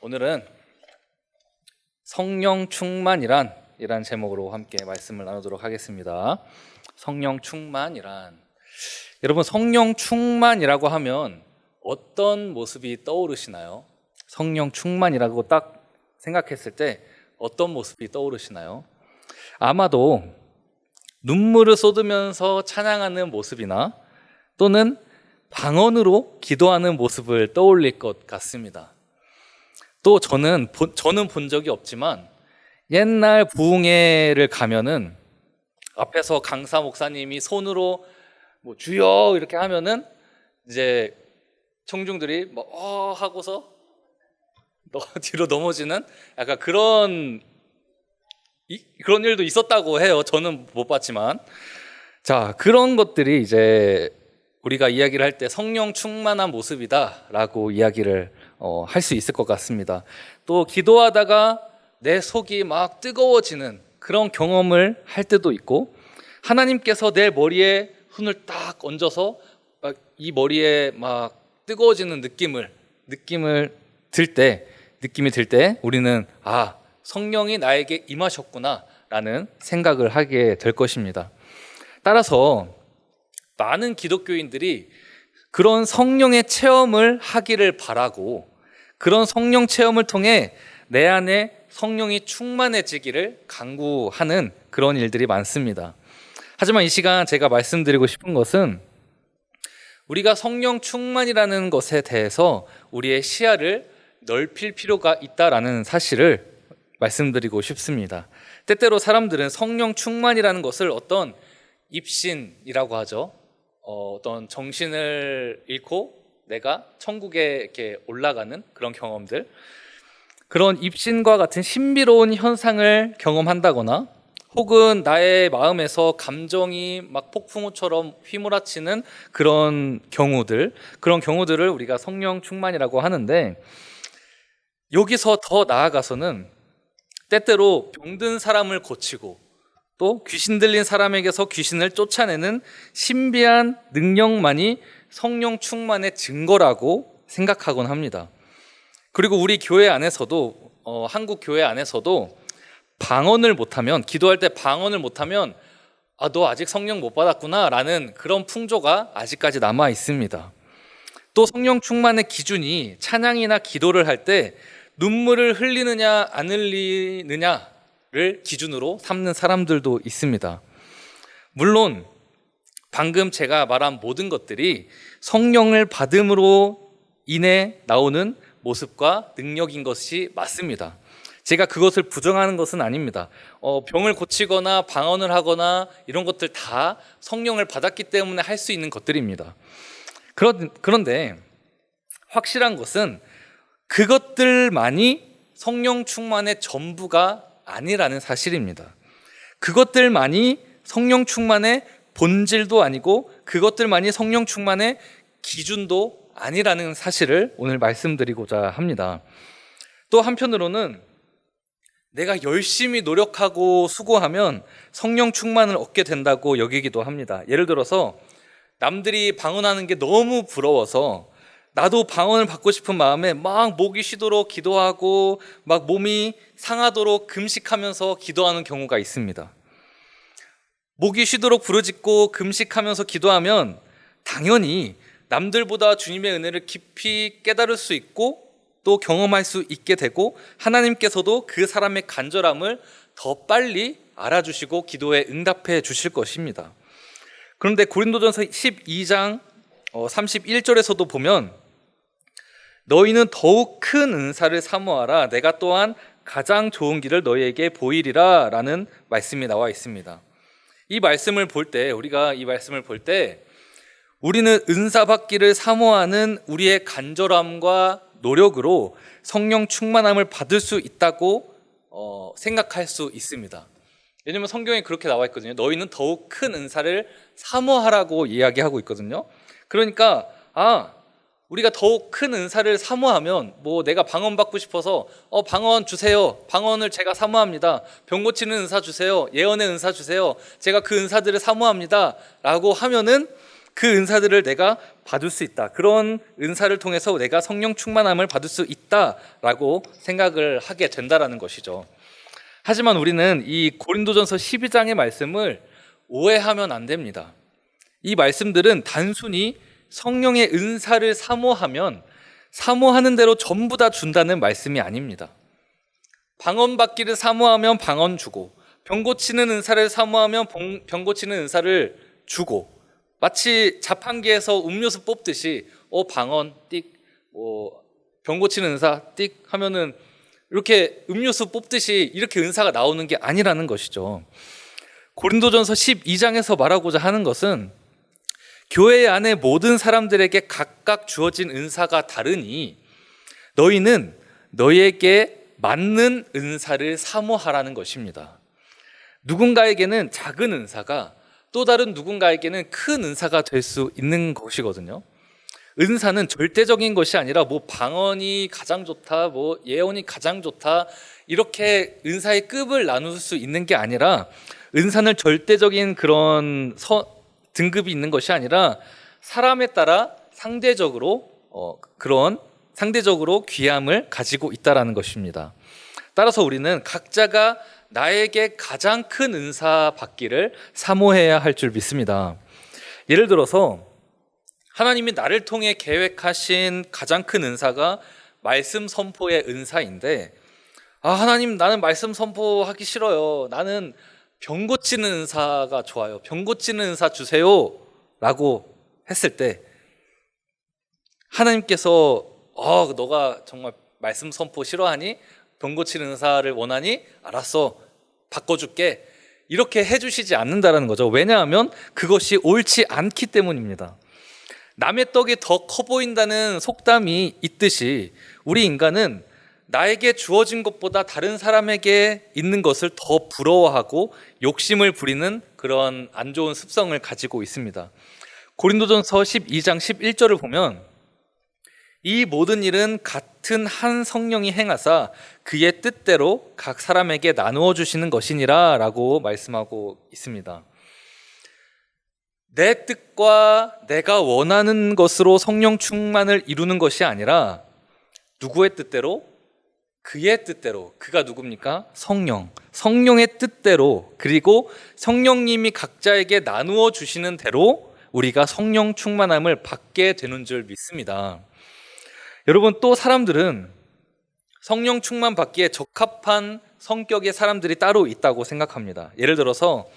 오늘은 성령 충만이란 이란 제목으로 함께 말씀을 나누도록 하겠습니다. 성령 충만이란 여러분 성령 충만이라고 하면 어떤 모습이 떠오르시나요? 성령 충만이라고 딱 생각했을 때 어떤 모습이 떠오르시나요? 아마도 눈물을 쏟으면서 찬양하는 모습이나 또는 방언으로 기도하는 모습을 떠올릴 것 같습니다. 또 저는 본- 저는 본 적이 없지만 옛날 부흥회를 가면은 앞에서 강사 목사님이 손으로 뭐 주여 이렇게 하면은 이제 청중들이 뭐어 하고서 너 뒤로 넘어지는 약간 그런 이- 그런 일도 있었다고 해요. 저는 못 봤지만 자 그런 것들이 이제 우리가 이야기를 할 때 성령 충만한 모습이다라고 이야기를 어, 할 수 있을 것 같습니다. 또 기도하다가 내 속이 막 뜨거워지는 그런 경험을 할 때도 있고 하나님께서 내 머리에 손을 딱 얹어서 막 이 머리에 막 뜨거워지는 느낌을 느낌을 들 때 느낌이 들 때 우리는 아 성령이 나에게 임하셨구나라는 생각을 하게 될 것입니다. 따라서 많은 기독교인들이 그런 성령의 체험을 하기를 바라고 그런 성령 체험을 통해 내 안에 성령이 충만해지기를 강구하는 그런 일들이 많습니다. 하지만 이 시간 제가 말씀드리고 싶은 것은 우리가 성령 충만이라는 것에 대해서 우리의 시야를 넓힐 필요가 있다라는 사실을 말씀드리고 싶습니다. 때때로 사람들은 성령 충만이라는 것을 어떤 입신이라고 하죠. 어, 어떤 정신을 잃고 내가 천국에 이렇게 올라가는 그런 경험들, 그런 입신과 같은 신비로운 현상을 경험한다거나 혹은 나의 마음에서 감정이 막 폭풍우처럼 휘몰아치는 그런 경우들, 그런 경우들을 우리가 성령 충만이라고 하는데 여기서 더 나아가서는 때때로 병든 사람을 고치고 또 귀신 들린 사람에게서 귀신을 쫓아내는 신비한 능력만이 성령 충만의 증거라고 생각하곤 합니다. 그리고 우리 교회 안에서도 어, 한국 교회 안에서도 방언을 못하면 기도할 때 방언을 못하면 아 너 아직 성령 못 받았구나라는 그런 풍조가 아직까지 남아 있습니다. 또 성령 충만의 기준이 찬양이나 기도를 할 때 눈물을 흘리느냐 안 흘리느냐 를 기준으로 삼는 사람들도 있습니다. 물론 방금 제가 말한 모든 것들이 성령을 받음으로 인해 나오는 모습과 능력인 것이 맞습니다. 제가 그것을 부정하는 것은 아닙니다. 어, 병을 고치거나 방언을 하거나 이런 것들 다 성령을 받았기 때문에 할 수 있는 것들입니다. 그런, 그런데 확실한 것은 그것들만이 성령 충만의 전부가 아니라는 사실입니다. 그것들만이 성령 충만의 본질도 아니고 그것들만이 성령 충만의 기준도 아니라는 사실을 오늘 말씀드리고자 합니다. 또 한편으로는 내가 열심히 노력하고 수고하면 성령 충만을 얻게 된다고 여기기도 합니다. 예를 들어서 남들이 방언하는 게 너무 부러워서 나도 방언을 받고 싶은 마음에 막 목이 쉬도록 기도하고 막 몸이 상하도록 금식하면서 기도하는 경우가 있습니다. 목이 쉬도록 부르짖고 금식하면서 기도하면 당연히 남들보다 주님의 은혜를 깊이 깨달을 수 있고 또 경험할 수 있게 되고 하나님께서도 그 사람의 간절함을 더 빨리 알아주시고 기도에 응답해 주실 것입니다. 그런데 고린도전서 12장 31절에서도 보면 너희는 더욱 큰 은사를 사모하라 내가 또한 가장 좋은 길을 너희에게 보이리라 라는 말씀이 나와 있습니다. 이 말씀을 볼 때 우리가 이 말씀을 볼 때 우리는 은사 받기를 사모하는 우리의 간절함과 노력으로 성령 충만함을 받을 수 있다고 어, 생각할 수 있습니다. 왜냐하면 성경에 그렇게 나와 있거든요. 너희는 더욱 큰 은사를 사모하라고 이야기하고 있거든요. 그러니까 아 우리가 더욱 큰 은사를 사모하면 뭐 내가 방언 받고 싶어서 어 방언 주세요. 방언을 제가 사모합니다. 병 고치는 은사 주세요. 예언의 은사 주세요. 제가 그 은사들을 사모합니다라고 하면은 그 은사들을 내가 받을 수 있다. 그런 은사를 통해서 내가 성령 충만함을 받을 수 있다라고 생각을 하게 된다라는 것이죠. 하지만 우리는 이 고린도전서 12장의 말씀을 오해하면 안 됩니다. 이 말씀들은 단순히 성령의 은사를 사모하면 사모하는 대로 전부 다 준다는 말씀이 아닙니다. 방언 받기를 사모하면 방언 주고 병 고치는 은사를 사모하면 병, 병 고치는 은사를 주고 마치 자판기에서 음료수 뽑듯이 어 방언 띡뭐병 고치는 은사 띡 하면은 이렇게 음료수 뽑듯이 이렇게 은사가 나오는 게 아니라는 것이죠. 고린도전서 12장에서 말하고자 하는 것은 교회 안에 모든 사람들에게 각각 주어진 은사가 다르니 너희는 너희에게 맞는 은사를 사모하라는 것입니다. 누군가에게는 작은 은사가 또 다른 누군가에게는 큰 은사가 될 수 있는 것이거든요. 은사는 절대적인 것이 아니라 뭐 방언이 가장 좋다, 뭐 예언이 가장 좋다 이렇게 은사의 급을 나눌 수 있는 게 아니라 은사는 절대적인 그런 서, 등급이 있는 것이 아니라 사람에 따라 상대적으로 어, 그런 상대적으로 귀함을 가지고 있다라는 것입니다. 따라서 우리는 각자가 나에게 가장 큰 은사 받기를 사모해야 할 줄 믿습니다. 예를 들어서 하나님이 나를 통해 계획하신 가장 큰 은사가 말씀 선포의 은사인데 아 하나님 나는 말씀 선포하기 싫어요. 나는 병 고치는 은사가 좋아요. 병 고치는 은사 주세요 라고 했을 때 하나님께서 어 너가 정말 말씀 선포 싫어하니 병 고치는 은사를 원하니 알았어 바꿔줄게 이렇게 해주시지 않는다라는 거죠. 왜냐하면 그것이 옳지 않기 때문입니다. 남의 떡이 더 커 보인다는 속담이 있듯이 우리 인간은 나에게 주어진 것보다 다른 사람에게 있는 것을 더 부러워하고 욕심을 부리는 그런 안 좋은 습성을 가지고 있습니다. 고린도전서 12장 11절을 보면 이 모든 일은 같은 한 성령이 행하사 그의 뜻대로 각 사람에게 나누어 주시는 것이니라 라고 말씀하고 있습니다. 내 뜻과 내가 원하는 것으로 성령 충만을 이루는 것이 아니라 누구의 뜻대로 그의 뜻대로 그가 누굽니까? 성령. 성령의 뜻대로 그리고 성령님이 각자에게 나누어 주시는 대로 우리가 성령 충만함을 받게 되는 줄 믿습니다. 여러분 또 사람들은 성령 충만 받기에 적합한 성격의 사람들이 따로 있다고 생각합니다. 예를 들어서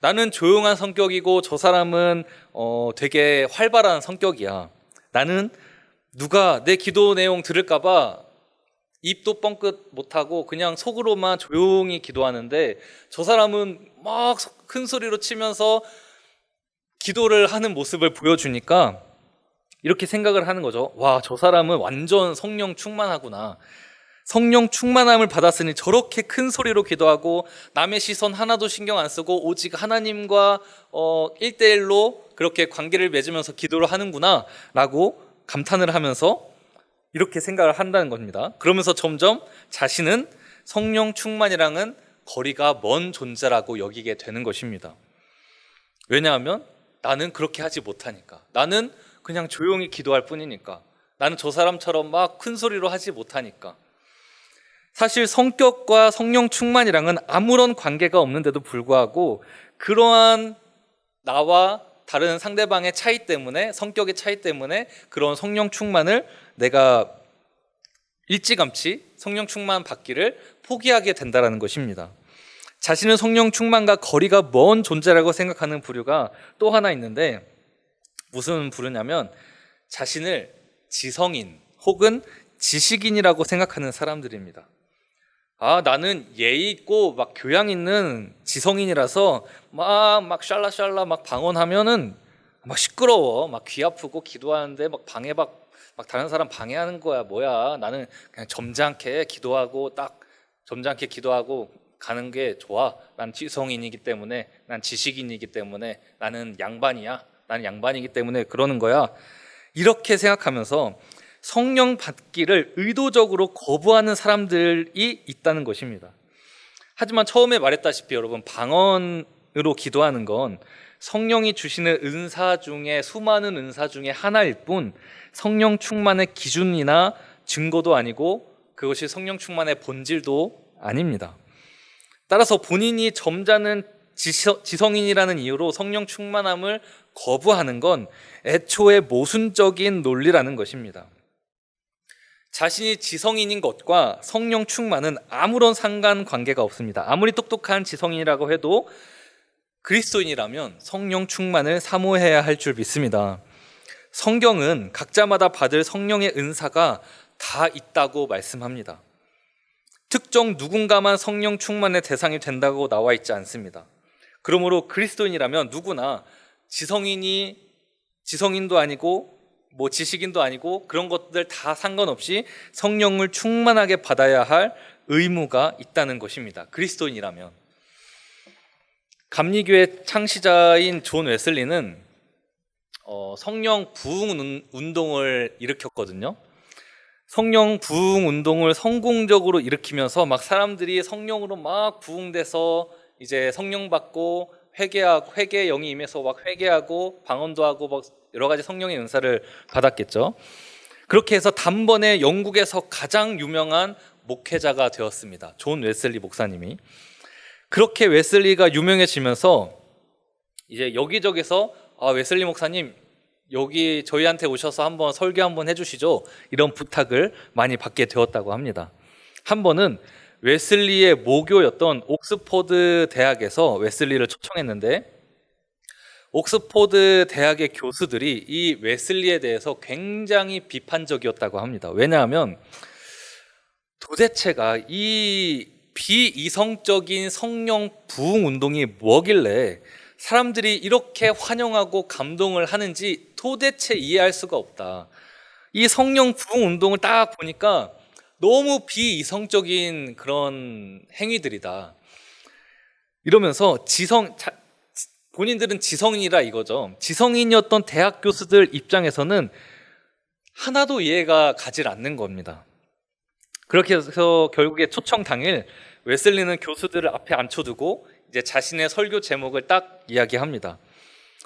나는 조용한 성격이고 저 사람은 어, 되게 활발한 성격이야. 나는 누가 내 기도 내용 들을까봐 입도 뻥끗 못하고 그냥 속으로만 조용히 기도하는데 저 사람은 막 큰 소리로 치면서 기도를 하는 모습을 보여주니까 이렇게 생각을 하는 거죠. 와, 저 사람은 완전 성령 충만하구나. 성령 충만함을 받았으니 저렇게 큰 소리로 기도하고 남의 시선 하나도 신경 안 쓰고 오직 하나님과 어, 1대1로 그렇게 관계를 맺으면서 기도를 하는구나 라고 감탄을 하면서 이렇게 생각을 한다는 겁니다. 그러면서 점점 자신은 성령 충만이랑은 거리가 먼 존재라고 여기게 되는 것입니다. 왜냐하면 나는 그렇게 하지 못하니까. 나는 그냥 조용히 기도할 뿐이니까. 나는 저 사람처럼 막 큰 소리로 하지 못하니까. 사실 성격과 성령 충만이랑은 아무런 관계가 없는데도 불구하고 그러한 나와 다른 상대방의 차이 때문에 성격의 차이 때문에 그런 성령 충만을 내가 일찌감치 성령 충만 받기를 포기하게 된다라는 것입니다. 자신은 성령 충만과 거리가 먼 존재라고 생각하는 부류가 또 하나 있는데 무슨 부류냐면 자신을 지성인 혹은 지식인이라고 생각하는 사람들입니다. 아, 나는 예의 있고 막 교양 있는 지성인이라서 막, 막 샬라샬라 막 방언하면은 막 시끄러워. 막 귀 아프고 기도하는데 막 방해 막, 막 다른 사람 방해하는 거야. 뭐야. 나는 그냥 점잖게 기도하고 딱 점잖게 기도하고 가는 게 좋아. 난 지성인이기 때문에, 난 지식인이기 때문에, 나는 양반이야. 나는 양반이기 때문에 그러는 거야. 이렇게 생각하면서 성령 받기를 의도적으로 거부하는 사람들이 있다는 것입니다. 하지만 처음에 말했다시피 여러분 방언으로 기도하는 건 성령이 주시는 은사 중에 수많은 은사 중에 하나일 뿐 성령 충만의 기준이나 증거도 아니고 그것이 성령 충만의 본질도 아닙니다. 따라서 본인이 점잖은 지성인이라는 이유로 성령 충만함을 거부하는 건 애초에 모순적인 논리라는 것입니다. 자신이 지성인인 것과 성령 충만은 아무런 상관관계가 없습니다. 아무리 똑똑한 지성인이라고 해도 그리스도인이라면 성령 충만을 사모해야 할 줄 믿습니다. 성경은 각자마다 받을 성령의 은사가 다 있다고 말씀합니다. 특정 누군가만 성령 충만의 대상이 된다고 나와 있지 않습니다. 그러므로 그리스도인이라면 누구나 지성인이 지성인도 아니고 뭐 지식인도 아니고 그런 것들 다 상관없이 성령을 충만하게 받아야 할 의무가 있다는 것입니다. 그리스도인이라면 감리교회 창시자인 존 웨슬리는 어, 성령 부흥 운- 운동을 일으켰거든요. 성령 부흥 운동을 성공적으로 일으키면서 막 사람들이 성령으로 막 부흥돼서 이제 성령 받고 회개하고 회개 영이 임해서 막 회개하고 방언도 하고 막 여러 가지 성령의 은사를 받았겠죠. 그렇게 해서 단번에 영국에서 가장 유명한 목회자가 되었습니다. 존 웨슬리 목사님이. 그렇게 웨슬리가 유명해지면서 이제 여기저기서 아, 웨슬리 목사님 여기 저희한테 오셔서 한번 설교 한번 해주시죠. 이런 부탁을 많이 받게 되었다고 합니다. 한 번은 웨슬리의 모교였던 옥스포드 대학에서 웨슬리를 초청했는데 옥스포드 대학의 교수들이 이 웨슬리에 대해서 굉장히 비판적이었다고 합니다. 왜냐하면 도대체가 이 비이성적인 성령 부흥 운동이 뭐길래 사람들이 이렇게 환영하고 감동을 하는지 도대체 이해할 수가 없다. 이 성령 부흥 운동을 딱 보니까 너무 비이성적인 그런 행위들이다. 이러면서 지성 자- 본인들은 지성인이라 이거죠. 지성인이었던 대학 교수들 입장에서는 하나도 이해가 가질 않는 겁니다. 그렇게 해서 결국에 초청 당일 웨슬리는 교수들을 앞에 앉혀두고 이제 자신의 설교 제목을 딱 이야기합니다.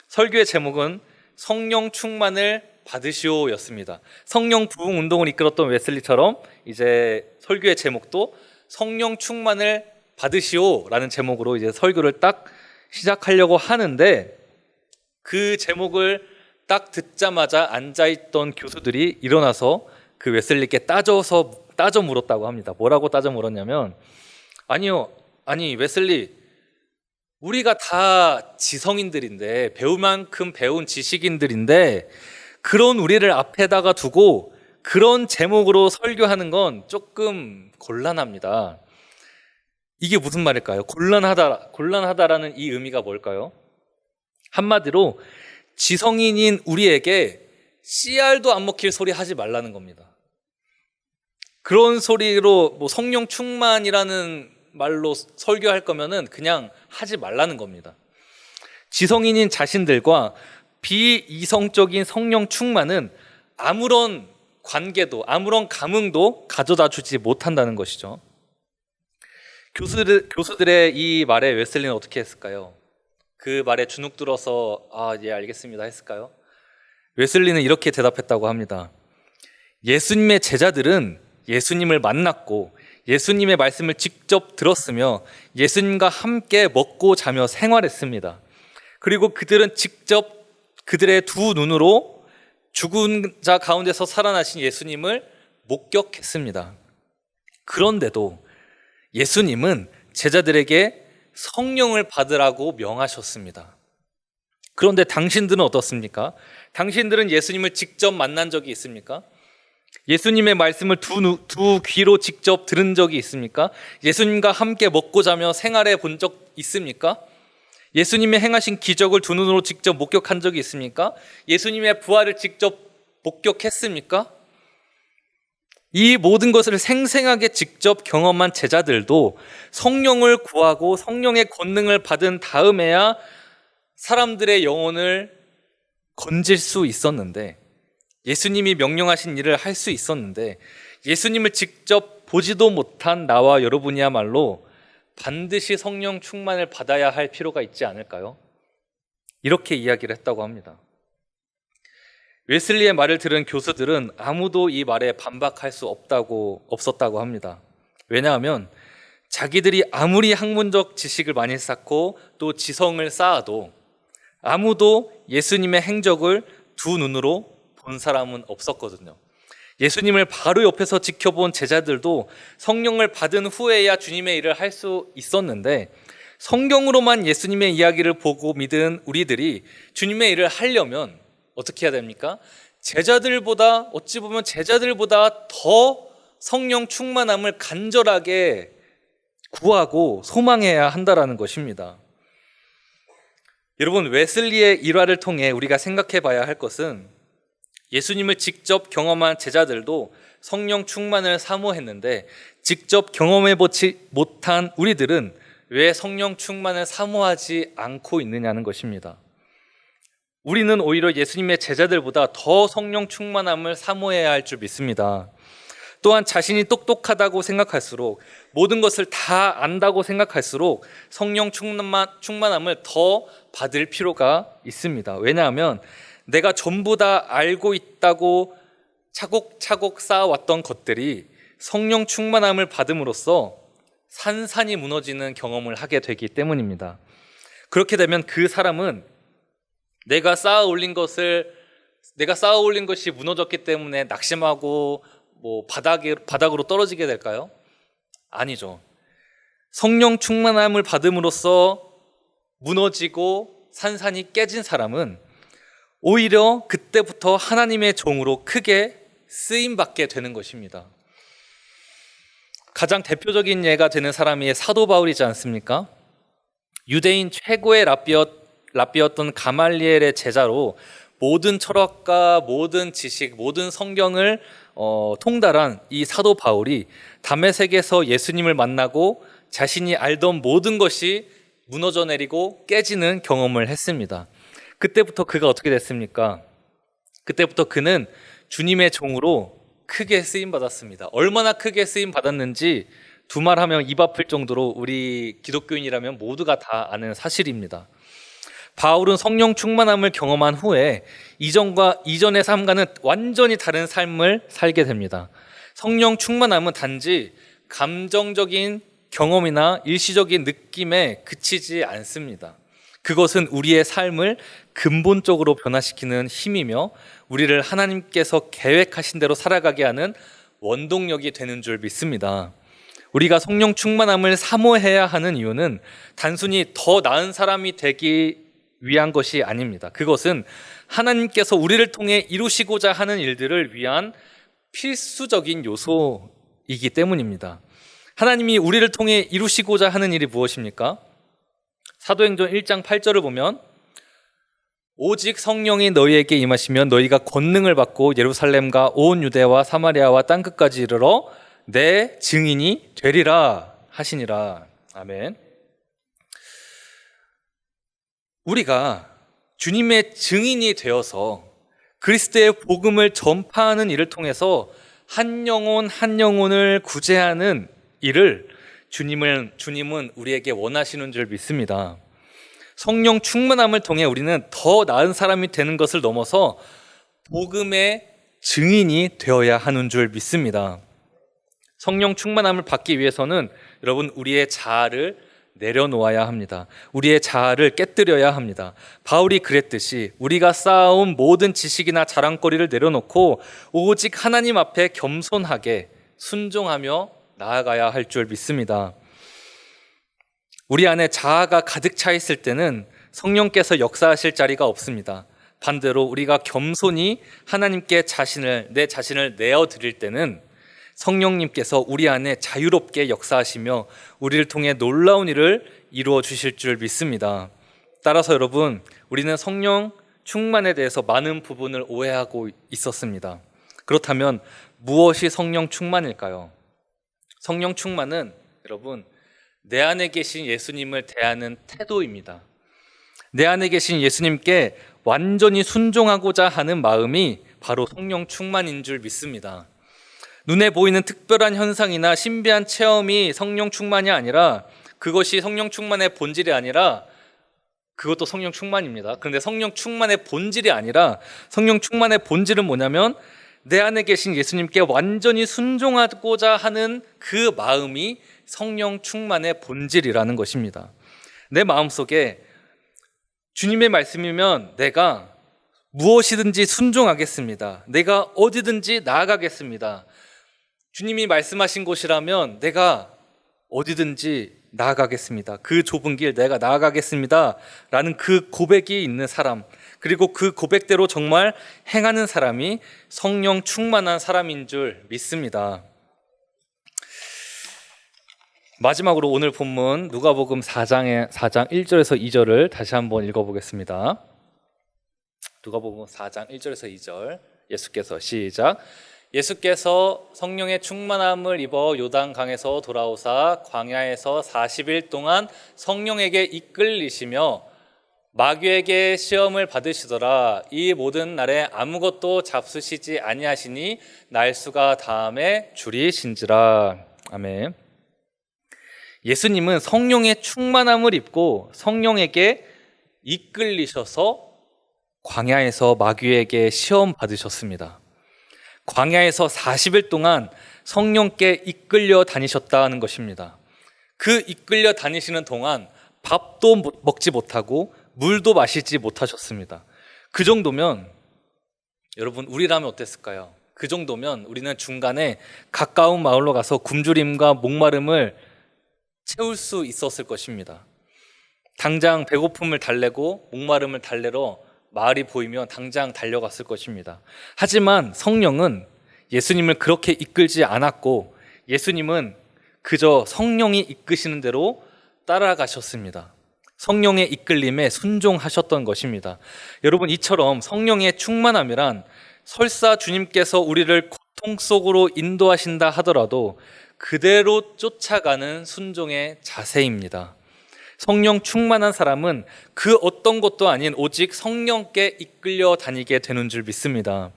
설교의 제목은 성령 충만을 받으시오였습니다. 성령 부흥 운동을 이끌었던 웨슬리처럼 이제 설교의 제목도 성령 충만을 받으시오라는 제목으로 이제 설교를 딱 시작하려고 하는데 그 제목을 딱 듣자마자 앉아 있던 교수들이 일어나서 그 웨슬리께 따져서 따져 물었다고 합니다. 뭐라고 따져 물었냐면 아니요, 아니 웨슬리 우리가 다 지성인들인데 배울 만큼 배운 지식인들인데 그런 우리를 앞에다가 두고 그런 제목으로 설교하는 건 조금 곤란합니다. 이게 무슨 말일까요? 곤란하다, 곤란하다라는 이 의미가 뭘까요? 한마디로 지성인인 우리에게 CR도 안 먹힐 소리 하지 말라는 겁니다. 그런 소리로 뭐 성령 충만이라는 말로 설교할 거면은 그냥 하지 말라는 겁니다. 지성인인 자신들과 비이성적인 성령 충만은 아무런 관계도 아무런 감흥도 가져다 주지 못한다는 것이죠. 교수들, 교수들의 이 말에 웨슬리는 어떻게 했을까요? 그 말에 주눅 들어서 아, 예, 알겠습니다 했을까요? 웨슬리는 이렇게 대답했다고 합니다. 예수님의 제자들은 예수님을 만났고 예수님의 말씀을 직접 들었으며 예수님과 함께 먹고 자며 생활했습니다. 그리고 그들은 직접 그들의 두 눈으로 죽은 자 가운데서 살아나신 예수님을 목격했습니다. 그런데도 예수님은 제자들에게 성령을 받으라고 명하셨습니다. 그런데 당신들은 어떻습니까? 당신들은 예수님을 직접 만난 적이 있습니까? 예수님의 말씀을 두, 누- 두 귀로 직접 들은 적이 있습니까? 예수님과 함께 먹고 자며 생활해 본 적 있습니까? 예수님의 행하신 기적을 두 눈으로 직접 목격한 적이 있습니까? 예수님의 부활을 직접 목격했습니까? 이 모든 것을 생생하게 직접 경험한 제자들도 성령을 구하고 성령의 권능을 받은 다음에야 사람들의 영혼을 건질 수 있었는데 예수님이 명령하신 일을 할 수 있었는데 예수님을 직접 보지도 못한 나와 여러분이야말로 반드시 성령 충만을 받아야 할 필요가 있지 않을까요? 이렇게 이야기를 했다고 합니다. 웨슬리의 말을 들은 교수들은 아무도 이 말에 반박할 수 없다고 없었다고 합니다. 왜냐하면 자기들이 아무리 학문적 지식을 많이 쌓고 또 지성을 쌓아도 아무도 예수님의 행적을 두 눈으로 본 사람은 없었거든요. 예수님을 바로 옆에서 지켜본 제자들도 성령을 받은 후에야 주님의 일을 할 수 있었는데 성경으로만 예수님의 이야기를 보고 믿은 우리들이 주님의 일을 하려면 어떻게 해야 됩니까? 제자들보다 어찌 보면 제자들보다 더 성령 충만함을 간절하게 구하고 소망해야 한다라는 것입니다. 여러분 웨슬리의 일화를 통해 우리가 생각해 봐야 할 것은 예수님을 직접 경험한 제자들도 성령 충만을 사모했는데 직접 경험해 보지 못한 우리들은 왜 성령 충만을 사모하지 않고 있느냐는 것입니다. 우리는 오히려 예수님의 제자들보다 더 성령 충만함을 사모해야 할 줄 믿습니다. 또한 자신이 똑똑하다고 생각할수록 모든 것을 다 안다고 생각할수록 성령 충만, 충만함을 더 받을 필요가 있습니다. 왜냐하면 내가 전부 다 알고 있다고 차곡차곡 쌓아왔던 것들이 성령 충만함을 받음으로써 산산이 무너지는 경험을 하게 되기 때문입니다. 그렇게 되면 그 사람은 내가 쌓아 올린 것을 내가 쌓아 올린 것이 무너졌기 때문에 낙심하고 뭐 바닥에 바닥으로 떨어지게 될까요? 아니죠. 성령 충만함을 받음으로써 무너지고 산산이 깨진 사람은 오히려 그때부터 하나님의 종으로 크게 쓰임 받게 되는 것입니다. 가장 대표적인 예가 되는 사람이 사도 바울이지 않습니까? 유대인 최고의 랍비였, 랍비였 던 가말리엘의 제자로 모든 철학과 모든 지식, 모든 성경을 어, 통달한 이 사도 바울이 담에색에서 예수님을 만나고 자신이 알던 모든 것이 무너져 내리고 깨지는 경험을 했습니다. 그때부터 그가 어떻게 됐습니까? 그때부터 그는 주님의 종으로 크게 쓰임 받았습니다. 얼마나 크게 쓰임 받았는지 두 말하면 입 아플 정도로 우리 기독교인이라면 모두가 다 아는 사실입니다. 바울은 성령 충만함을 경험한 후에 이전과 이전의 삶과는 완전히 다른 삶을 살게 됩니다. 성령 충만함은 단지 감정적인 경험이나 일시적인 느낌에 그치지 않습니다. 그것은 우리의 삶을 근본적으로 변화시키는 힘이며 우리를 하나님께서 계획하신 대로 살아가게 하는 원동력이 되는 줄 믿습니다. 우리가 성령 충만함을 사모해야 하는 이유는 단순히 더 나은 사람이 되기 위한 것이 아닙니다. 그것은 하나님께서 우리를 통해 이루시고자 하는 일들을 위한 필수적인 요소이기 때문입니다. 하나님이 우리를 통해 이루시고자 하는 일이 무엇입니까? 사도행전 1장 8절을 보면 오직 성령이 너희에게 임하시면 너희가 권능을 받고 예루살렘과 온 유대와 사마리아와 땅 끝까지 이르러 내 증인이 되리라 하시니라. 아멘. 우리가 주님의 증인이 되어서 그리스도의 복음을 전파하는 일을 통해서 한 영혼 한 영혼을 구제하는 일을 주님을 주님은 우리에게 원하시는 줄 믿습니다. 성령 충만함을 통해 우리는 더 나은 사람이 되는 것을 넘어서 복음의 증인이 되어야 하는 줄 믿습니다. 성령 충만함을 받기 위해서는 여러분 우리의 자아를 내려놓아야 합니다. 우리의 자아를 깨뜨려야 합니다. 바울이 그랬듯이 우리가 쌓아온 모든 지식이나 자랑거리를 내려놓고 오직 하나님 앞에 겸손하게 순종하며 나아가야 할 줄 믿습니다. 우리 안에 자아가 가득 차 있을 때는 성령께서 역사하실 자리가 없습니다. 반대로 우리가 겸손히 하나님께 자신을 내 자신을 내어 드릴 때는 성령님께서 우리 안에 자유롭게 역사하시며 우리를 통해 놀라운 일을 이루어 주실 줄 믿습니다. 따라서 여러분, 우리는 성령 충만에 대해서 많은 부분을 오해하고 있었습니다. 그렇다면 무엇이 성령 충만일까요? 성령 충만은 여러분, 내 안에 계신 예수님을 대하는 태도입니다. 내 안에 계신 예수님께 완전히 순종하고자 하는 마음이 바로 성령 충만인 줄 믿습니다. 눈에 보이는 특별한 현상이나 신비한 체험이 성령 충만이 아니라 그것이 성령 충만의 본질이 아니라 그것도 성령 충만입니다. 그런데 성령 충만의 본질이 아니라 성령 충만의 본질은 뭐냐면 내 안에 계신 예수님께 완전히 순종하고자 하는 그 마음이 성령 충만의 본질이라는 것입니다. 내 마음속에 주님의 말씀이면 내가 무엇이든지 순종하겠습니다. 내가 어디든지 나아가겠습니다. 주님이 말씀하신 곳이라면 내가 어디든지 나아가겠습니다. 그 좁은 길 내가 나아가겠습니다. 라는 그 고백이 있는 사람, 그리고 그 고백대로 정말 행하는 사람이 성령 충만한 사람인 줄 믿습니다. 마지막으로 오늘 본문 누가복음 4장의 4장 1절에서 2절을 다시 한번 읽어보겠습니다. 누가복음 4장 1절에서 2절 예수께서 시작 예수께서 성령의 충만함을 입어 요단 강에서 돌아오사 광야에서 40일 동안 성령에게 이끌리시며 마귀에게 시험을 받으시더라 이 모든 날에 아무것도 잡수시지 아니하시니 날수가 다음에 줄이신지라 아멘. 예수님은 성령의 충만함을 입고 성령에게 이끌리셔서 광야에서 마귀에게 시험 받으셨습니다. 광야에서 40일 동안 성령께 이끌려 다니셨다는 것입니다. 그 이끌려 다니시는 동안 밥도 못- 먹지 못하고 물도 마시지 못하셨습니다. 그 정도면 여러분 우리라면 어땠을까요? 그 정도면 우리는 중간에 가까운 마을로 가서 굶주림과 목마름을 채울 수 있었을 것입니다. 당장 배고픔을 달래고 목마름을 달래러 마을이 보이면 당장 달려갔을 것입니다. 하지만 성령은 예수님을 그렇게 이끌지 않았고 예수님은 그저 성령이 이끄시는 대로 따라가셨습니다. 성령의 이끌림에 순종하셨던 것입니다. 여러분 이처럼 성령의 충만함이란 설사 주님께서 우리를 고통 속으로 인도하신다 하더라도 그대로 쫓아가는 순종의 자세입니다. 성령 충만한 사람은 그 어떤 것도 아닌 오직 성령께 이끌려 다니게 되는 줄 믿습니다.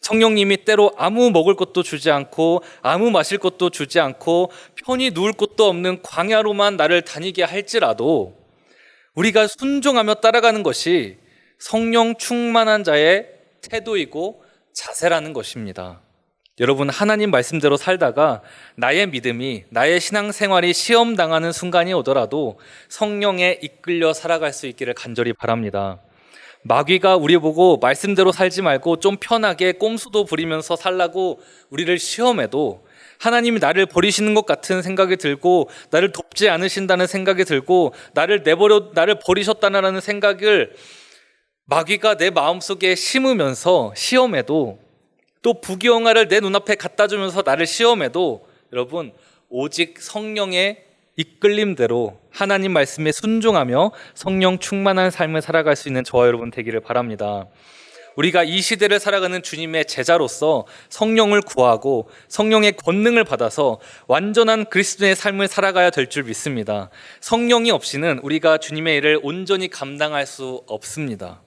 성령님이 때로 아무 먹을 것도 주지 않고 아무 마실 것도 주지 않고 편히 누울 곳도 없는 광야로만 나를 다니게 할지라도 우리가 순종하며 따라가는 것이 성령 충만한 자의 태도이고 자세라는 것입니다. 여러분 하나님 말씀대로 살다가 나의 믿음이 나의 신앙 생활이 시험 당하는 순간이 오더라도 성령에 이끌려 살아갈 수 있기를 간절히 바랍니다. 마귀가 우리 보고 말씀대로 살지 말고 좀 편하게 꼼수도 부리면서 살라고 우리를 시험해도 하나님이 나를 버리시는 것 같은 생각이 들고 나를 돕지 않으신다는 생각이 들고 나를 내버려 나를 버리셨다는 생각을 마귀가 내 마음속에 심으면서 시험해도 또 부귀영화를 내 눈앞에 갖다 주면서 나를 시험해도 여러분 오직 성령의 이끌림대로 하나님 말씀에 순종하며 성령 충만한 삶을 살아갈 수 있는 저와 여러분 되기를 바랍니다. 우리가 이 시대를 살아가는 주님의 제자로서 성령을 구하고 성령의 권능을 받아서 완전한 그리스도의 삶을 살아가야 될 줄 믿습니다. 성령이 없이는 우리가 주님의 일을 온전히 감당할 수 없습니다.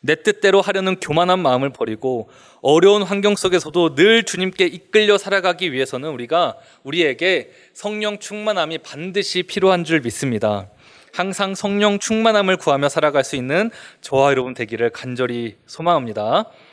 내 뜻대로 하려는 교만한 마음을 버리고 어려운 환경 속에서도 늘 주님께 이끌려 살아가기 위해서는 우리가 우리에게 성령 충만함이 반드시 필요한 줄 믿습니다. 항상 성령 충만함을 구하며 살아갈 수 있는 저와 여러분 되기를 간절히 소망합니다.